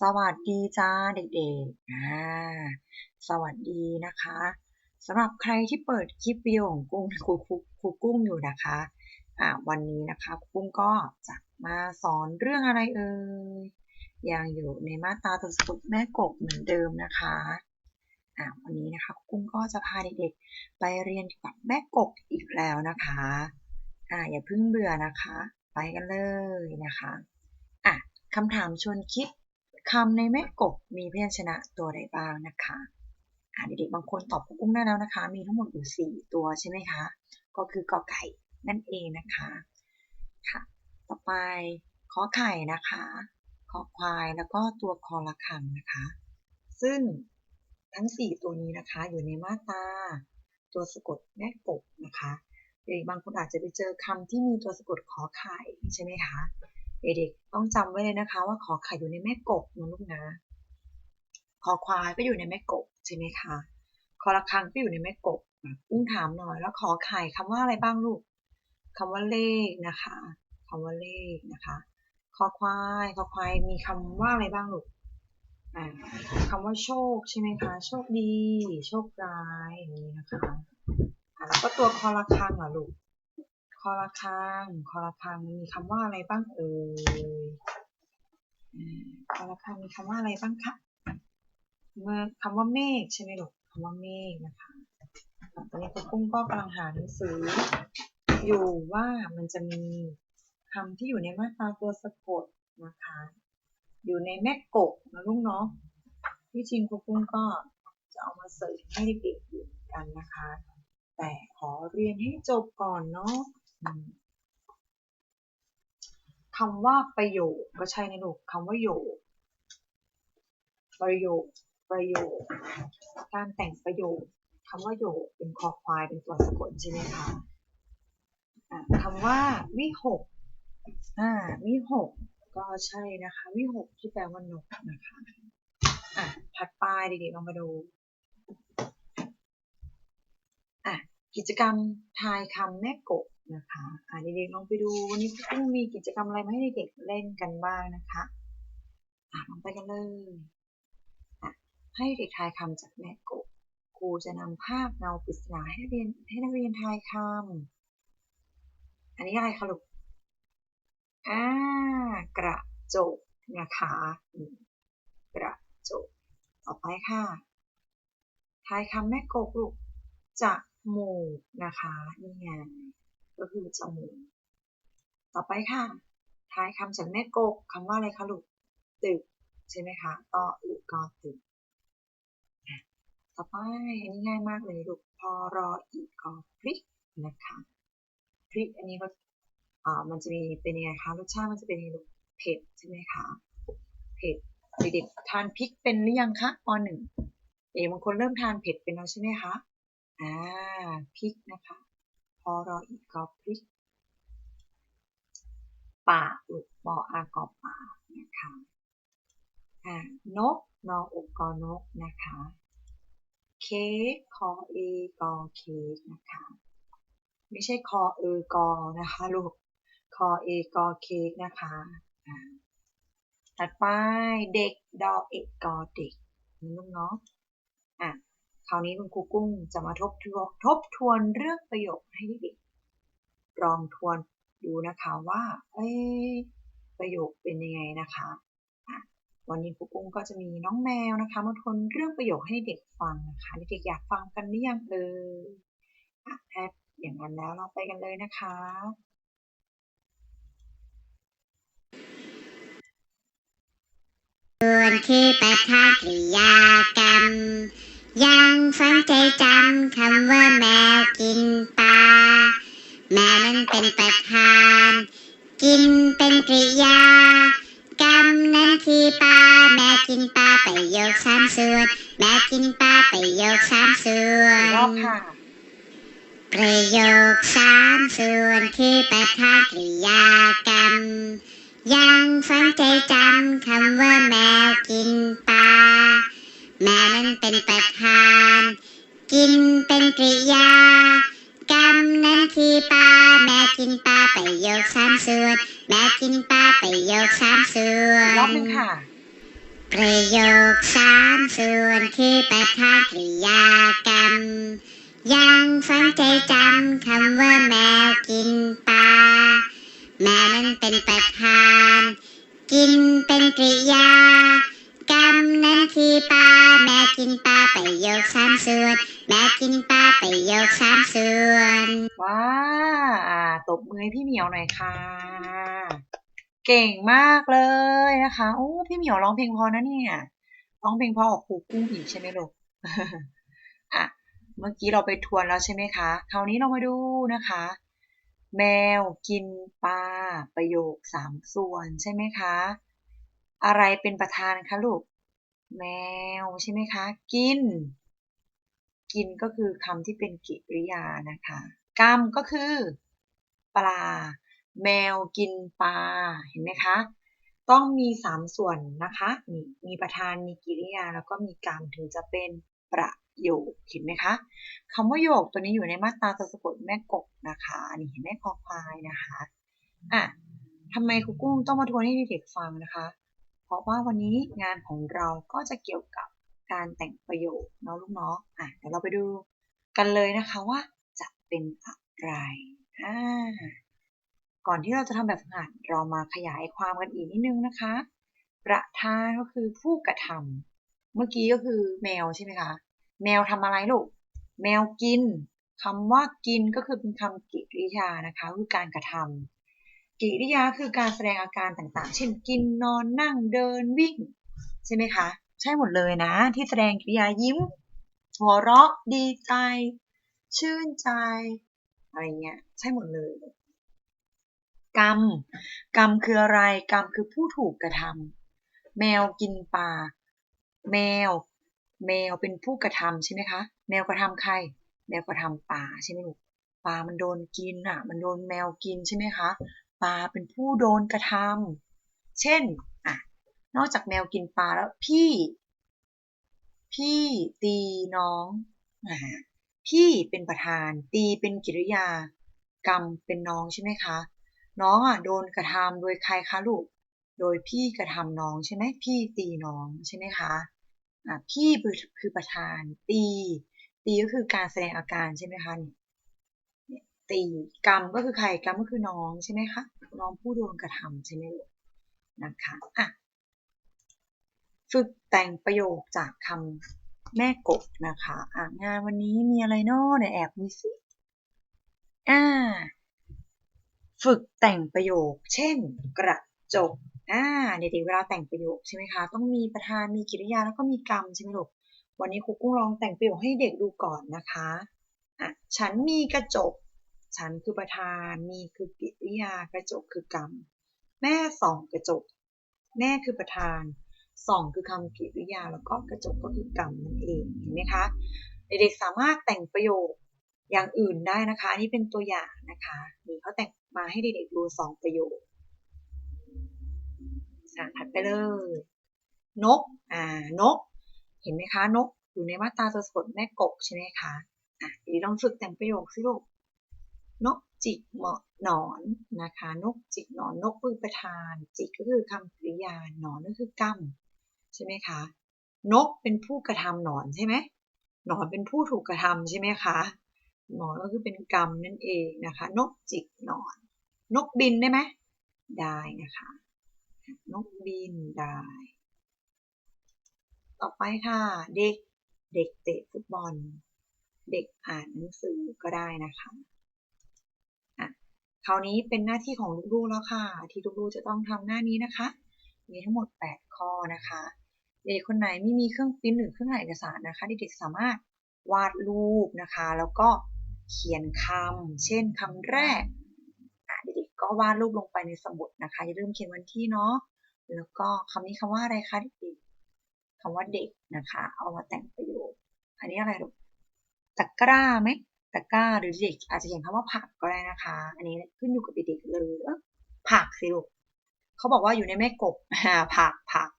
สวัสดีจ้าเด็กๆอ่าสวัสดีนะคะสำหรับใครที่เปิดคลิปวิดีโอของกุ้งครูครูครูกุ้งอยู่นะคะอ่าวันนี้นะคะครูกุ้งก็จะมาสอนเรื่องอะไรเอ่ยยังอยู่ในมาตราตัวสะกดแม่กบเหมือนเดิมนะคะอ่าวันนี้นะคะครูกุ้งก็จะพาเด็กๆ ไปเรียนกับแม่กบอีกแล้วนะคะอ่าอย่าเพิ่งเบื่อนะคะ ไปกันเลยนะคะอะคำถามชวนคิด คำในแม่กบมีพยัญชนะตัวใดบ้างนะคะอ่าเด็กๆบางคนตอบกุ้งได้แล้วนะคะ มีทั้งหมดอยู่ 4 ตัวใช่ไหมคะ ก็คือกอไก่นั่นเองนะคะ ค่ะ ต่อไปขอไข่นะคะขอควายแล้วก็ตัวคอละคังนะคะ ซึ่งทั้ง 4 ตัวนี้นะคะ อยู่ในมาตราตัวสะกดแม่กบนะคะเด็กๆบางคนอาจจะไปเจอคำที่มีตัวสะกดขอไข่ใช่ไหมคะ เด็กๆต้องจำไว้เลยนะคะ ว่าขอไข่อยู่ในแม่กบนะลูกนะคอควายก็อยู่ในแม่กบใช่ไหมคะคอระฆังก็อยู่ในแม่กบอุ้งถามหน่อยแล้วขอไข่คำว่าอะไรบ้างลูกคำว่าเลขนะคะคำว่าเลขนะคะคอควายคอควายมีคำว่าอะไรบ้างลูกอ่าคำว่าโชคใช่ไหมคะ โชคดี โชคร้ายอย่างนี้นะคะอ่าแล้วก็ตัวคอระฆังเหรอลูก คอระฆังคอระฆังมีคำว่าอะไรบ้างเอ่ยคอระฆังมีคำว่าอะไรบ้างคะเมื่อคำว่าเมฆใช่ไหมลูกคำว่าเมฆนะคะตอนนี้คุณกุ้งก็กำลังหาหนังสือ อยู่ว่ามันจะมีคำที่อยู่ในมาตราตัวสะกดนะคะ อยู่ในแม่กบนะลูกเนาะที่จริงคุณกุ้งก็จะเอามาเสิร์ชให้เด็กๆอยู่กันนะคะ แต่ขอเรียนให้จบก่อนเนาะ คำว่าประโยคก็ใช่นะลูกคำว่าโยคประโยคประโยคการแต่งประโยคคำว่าโยคเป็นคอควายเป็นตัวสะกดใช่ไหมคะะคำว่าวิหกอ่าวิหกก็ใช่นะคะ วิหกที่แปลว่านกนะคะอะถัดไปเด็กๆลองมาดูอะกิจกรรมทายคำแม่กบ นะคะอะเด็กๆลองไปดูวันนี้คุณกุ้งมีกิจกรรมอะไรมาให้เด็กๆเล่นกันบ้างนะคะอะลองไปกันเลยให้เด็กทายคำจากแม่กบครูจะนำภาพเงาปริศนาให้นักเรียนให้นักเรียนทายคำอันนี้อะไรคะลูกอ่ากระจกนะคะกระจกต่อไปค่ะทายคำแม่กบลูกจมูกนะคะนี่ไง ก็คือจมูกต่อไปค่ะท้ายคำจากแม่กบคำว่าอะไรคะลูกตึกใช่ไหมคะต่ออึกอตึกต่อไปอันนี้ง่ายมากเลยลูกพอรออีกอพริกนะคะพริกอันนี้ก็อ่ามันจะมีเป็นยังไงคะรสชาติมันจะเป็นยังไงลูกเผ็ดใช่ไหมคะเผ็ดเด็กๆทานพริกเป็นหรือยังคะปหนึ่งเด็กบางคนเริ่มทานเผ็ดเป็นแล้วใช่ไหมคะอ่าพริกนะคะ พอรออีกกอพริกป่าลูกปออากอป่านะคะอ่านกนออกกอนกนะคะเค้กคอเอกอเค้กนะคะไม่ใช่คอเออกอนะคะลูกคอเอกอเค้กนะคะถัดไปเด็กดอเอกกอเด็กนี่ลูกเนาะอะ คราวนี้คุณครูกุ้งจะมาทบทวนทบทวนเรื่องประโยคให้เด็กลองทวนดูนะคะว่าเอ้ประโยคเป็นยังไงนะคะ วันนี้ครูกุ้งก็จะมีน้องแมวนะคะ มาทวนเรื่องประโยคให้เด็กฟังนะคะเด็กๆอยากฟังกันหรือยังเอ่ยถ้าอย่างนั้นแล้วเราไปกันเลยนะคะ ส่วนคือปัทากริยากรรม ยังฝังใจจำคำว่าแมวกินปลา แมวนั้นเป็นประธาน กินเป็นกริยากรรมนั้นคือปลาแมวกินปลาประโยคสามส่วน แมวกินปลาประโยคสามส่วน รอบค่ะ ประโยคสามส่วนคือปัทานกริยากรรม ยังฝังใจจำคำว่าแมวกินปลา แมวนั้นเป็นประธาน กินเป็นกริยากรรมนั้นคือปลาแมวกินปลาประโยคสามส่วน แมวกินปลาประโยคสามส่วอีกนรอบหนึ่งค่ะปประโยคสามส่วนคือประธานกริยากรรม ยังฝังใจจำคำว่าแมวกินปลาแมวนั้นเป็นประธาน กินเป็นกริยากรรมนั้นคือปลา แมวกินปลาไปโยคสามส่วน แมวกินปลาไปโยคสามส่วนว้าาตบมือให้พี่เหมียวหน่อยค่ะ เก่งมากเลยนะคะโอ้พี่เหมียวร้องเพลงพอนะเนี่ยร้องเพลงพอออกครูกุ้งอีกใช่ไหมลูกอะเมื่อกี้เราไปทวนแล้วใช่ไหมคะคราวนี้เรามาดูนะคะ แมวกินปลาประโยคสามส่วนใช่ไหมคะ อะไรเป็นประธานคะลูก แมวใช่ไหมคะ กิน กินก็คือคำที่เป็นกริยานะคะกรรมก็คือ ปลา แมวกินปลาเห็นไหมคะ ต้องมีสามส่วนนะคะมีมีประธานมีกริยาแล้วก็มีกรรมถึงจะเป็นประโยคเห็นไหมคะคำว่าโยกตัวนี้อยู่ในมาตราตัวสะกดแม่กบนะคะนี่เห็นไหมคอควายนะคะอะทำไมครูกุ้งต้องมาทวนให้เด็กๆฟังนะคะ ราะว่าวันนี้งานของเราก็จะเกี่ยวกับการแต่งประโยคเนาะลูกเนาะอะเดี๋ยวเราไปดูกันเลยนะคะว่าจะเป็นอะไรอ่าก่อนที่เราจะทำแบบฝึกหัดเรามาขยายความกันอีกนิดนึงนะคะ ประธานก็คือผู้กระทำเมื่อกี้ก็คือแมวใช่ไหมคะ แมวทำอะไรลูก แมวกินคำว่ากินก็คือเป็นคำกริยานะคะคือการกระทำ กริยาคือการแสดงอาการต่างๆ เช่นกินนอนนั่งเดินวิ่ง ใช่ไหมคะ ใช่หมดเลยนะ ที่แสดงกิริยายิ้ม หัวเราะดีใจ ชื่นใจ อะไรเงี้ยใช่หมดเลย กรรม กรรมคืออะไร กรรมคือผู้ถูกกระทำแมวกินปลาแมว แมวเป็นผู้กระทำใช่ไหมคะ แมวกระทำใคร แมวกระทำปลาใช่ไหมลูกปลามันโดนกินอะ มันโดนแมวกินใช่ไหมคะ ปลาเป็นผู้โดนกระทำเช่นอะนอกจากแมวกินปลาแล้วพี่ พี่ตีน้องอ่าพี่เป็นประธาน ตีเป็นกิริยา กรรมเป็นน้องใช่ไหมคะ น้องอะโดนกระทำโดยใครคะลูกโดยพี่กระทำน้องใช่ไหมพี่ตีน้องใช่ไหมคะอะพี่คือประธานตี ตีก็คือการแสดงอาการใช่ไหมคะเนี่ย ตีกรรมก็คือใครกรรมก็คือน้องใช่ไหมคะน้องผู้โดนกระทำใช่ไหมลูกนะคะอะฝึกแต่งประโยคจากคำแม่กบนะคะอะงานวันนี้มีอะไรนาะเดี๋ยแอบดูสิอ่าฝึกแต่งประโยค เช่น กระจกอ่าเด็กๆเวลาแต่งประโยคใช่ไหมคะ ต้องมีประธานมีกริยาแล้วก็มีกรรมใช่ไหมลูกวันนี้ครูกุ้งลองแต่งประโยคให้เด็กดูก่อนนะคะอะฉันมีกระจก ฉันคือประธานมีคือกิริยากระจกคือกรรม แม่ส่องกระจก แม่คือประธานส่องคือคำกิริยาแล้วก็กระจกก็คือกรรมนั่นเองเห็นไหมคะเด็กๆสามารถแต่งประโยคอย่างอื่นได้นะคะอันนี้เป็นตัวอย่างนะคะนี่เขาแต่งมาให้เด็กๆดูสองประโยคอะถัดไปเลย นกอ่านก เห็นไหมคะ นกอยู่ในมาตราสะกดแม่กบใช่ไหมคะอะเดี๋ยวลองฝึกแต่งประโยคสิลูก นกจิกเหมาะหนอนนะคะ นกจิกหนอนนกคือประธาน จิกก็คือคำกริยาหนอนก็คือกรรมใช่ไหมคะ นกเป็นผู้กระทำหนอนใช่ไหมหนอนเป็นผู้ถูกกระทำใช่ไหมคะหนอนก็คือเป็นกรรมนั่นเองนะคะ นกจิกหนอน นกบินได้ไหมได้นะคะ นกบินได้ ต่อไปค่ะ เด็กเด็กเตะฟุตบอล เด็กอ่านหนังสือก็ได้นะคะ คราวนี้เป็นหน้าที่ของลูกๆแล้วค่ะ ที่ลูกๆจะต้องทำหน้านี้นะคะ มีทั้งหมด 8 ข้อนะคะเด็กคนไหนไม่มีเครื่องปริ้นหรือเครื่องถ่ายเอกสารนะคะเด็กๆสามารถวาดรูปนะคะ แล้วก็เขียนคำเช่นคำแรกเด็กๆก็วาดรูปลงไปในสมุดนะคะอย่าลืมเขียนวันที่เนาะแล้วก็คำนี้คำว่าอะไรคะเด็กๆคำว่าเด็กนะคะ เอามาแต่งประโยค อันนี้อะไรลูกตะกร้าไหม ตะกร้าหรือเด็กอาจจะเขียนคำว่าผักก็ได้นะคะ อันนี้ขึ้นอยู่กับเด็กเลยผักสิลูกเขาบอกว่าอยู่ในแม่กบผักผัก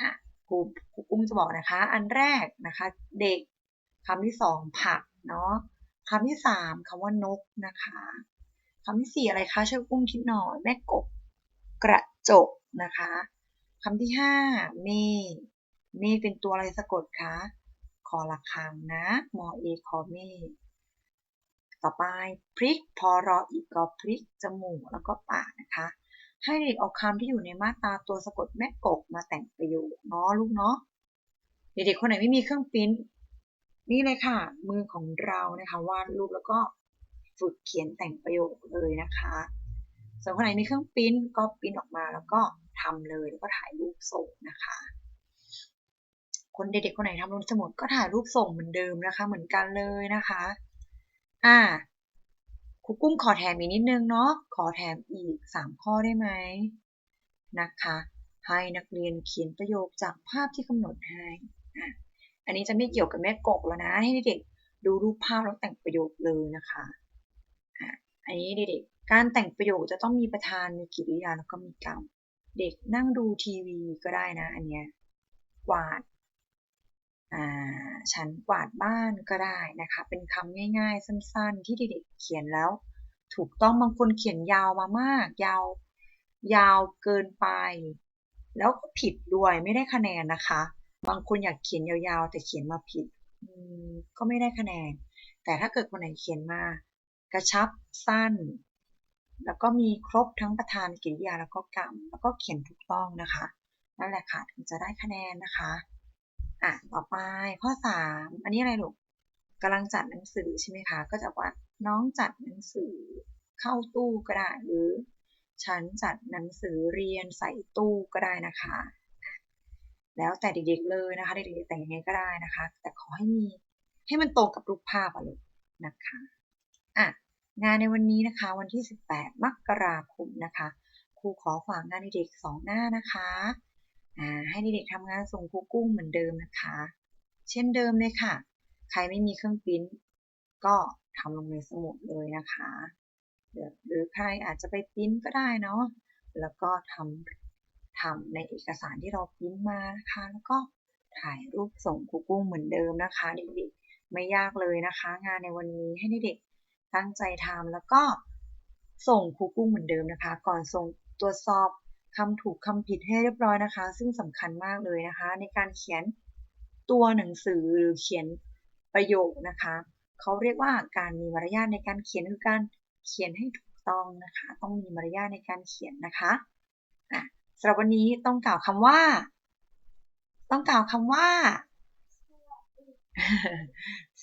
อะครูครูกุ้งจะบอกนะคะ อันแรกนะคะ เด็กคำที่สองผักเนาะคำที่สามคำว่านกนะคะคำที่สี่อะไรคะช่วยกุ้งคิดหน่อยแม่กบกระจกนะคะคำที่ห้าเมฆเมฆเป็นตัวอะไรสะกดคะคอละคังนะมอเอคอเมฆ ต่อไปพริกพอรออีกก็พริกจมูกแล้วก็ปากนะคะ ให้เด็กเอาคำที่อยู่ในมาตราตัวสะกดแม่กกมาแต่งประโยคเนาะลูกเนาะเด็กๆคนไหนไม่มีเครื่องปริ้นนี่เลยค่ะ มือของเรานะคะวาดรูปแล้วก็ฝึกเขียนแต่งประโยคเลยนะคะส่วนคนไหนมีเครื่องปริ้นก็ปริ้นออกมาแล้วก็ทำเลยแล้วก็ถ่ายรูปส่งนะคะ คนเด็กๆคนไหนทำลงสมุดก็ถ่ายรูปส่งเหมือนเดิมนะคะ เหมือนกันเลยนะคะ อ่าครูกุ้งขอแถมอีกนิดนึงเนาะขอแถมอีก 3 ข้อได้ไหมนะคะ ให้นักเรียนเขียนประโยคจากภาพที่กำหนดให้อะอันนี้จะไม่เกี่ยวกับแม่กกแล้วนะ ให้เด็กดูรูปภาพแล้วแต่งประโยคเลยนะคะอะอันนี้เด็กๆการแต่งประโยคจะต้องมีประธานมีกิริยาแล้วก็มีกรรม เด็กนั่งดูทีวีก็ได้นะ อันเนี้ยกวาด ฉันกวาดบ้านก็ได้นะคะ เป็นคำง่ายๆ สั้นๆ ที่เด็กๆเขียนแล้ว ถูกต้องบางคนเขียนยาวมามาก ยาว ยาวเกินไป แล้วก็ผิดด้วยไม่ได้คะแนนนะคะ บางคนอยากเขียนยาวๆ แต่เขียนมาผิดก็ไม่ได้คะแนน แต่ถ้าเกิดคนไหนเขียนมา กระชับสั้น แล้วก็มีครบทั้งประธานกริยาแล้วก็กรรม แล้วก็เขียนถูกต้องนะคะ นั่นแหละค่ะถึงจะได้คะแนนนะคะ อะต่อไปข้อ3อันนี้อะไรลูกกำลังจัดหนังสือใช่ไหมคะ ก็จะว่าน้องจัดหนังสือเข้าตู้ก็ได้หรือ ฉันจัดหนังสือเรียนใส่ตู้ก็ได้นะคะ แล้วแต่เด็กๆเลยนะคะเด็กๆแต่งยังไงก็ได้นะคะ แต่ขอให้มีให้มันตรงกับรูปภาพอะลูกนะคะอะงานในวันนี้นะคะ วันที่ 18 มกราคมนะคะครูขอฝากงานเด็กๆสองหน้านะคะ ให้เด็กๆทำงานส่งครูกุ้งเหมือนเดิมนะคะ เช่นเดิมเลยค่ะ ใครไม่มีเครื่องปริ้นก็ทำลงในสมุดเลยนะคะหรือใครอาจจะไปปริ้นก็ได้เนาะแล้วก็ทำทำในเอกสารที่เราปริ้นมานะคะ แล้วก็ถ่ายรูปส่งครูกุ้งเหมือนเดิมนะคะเด็กๆไม่ยากเลยนะคะ งานในวันนี้ให้เด็กๆตั้งใจทำแล้วก็ส่งครูกุ้งเหมือนเดิมนะคะ ก่อนส่งตรวจสอบ คำถูกคำผิดให้เรียบร้อยนะคะ ซึ่งสำคัญมากเลยนะคะ ในการเขียนตัวหนังสือหรือเขียนประโยคนะคะเขาเรียกว่าการมีมารยาทในการเขียนคือการเขียนให้ถูกต้องนะคะ ต้องมีมารยาทในการเขียนนะคะอะสำหรับวันนี้ต้องกล่าวคำว่า ต้องกล่าวคำว่า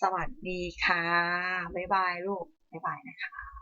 สวัสดีค่ะ บ๊ายบายลูก บ๊ายบายนะคะ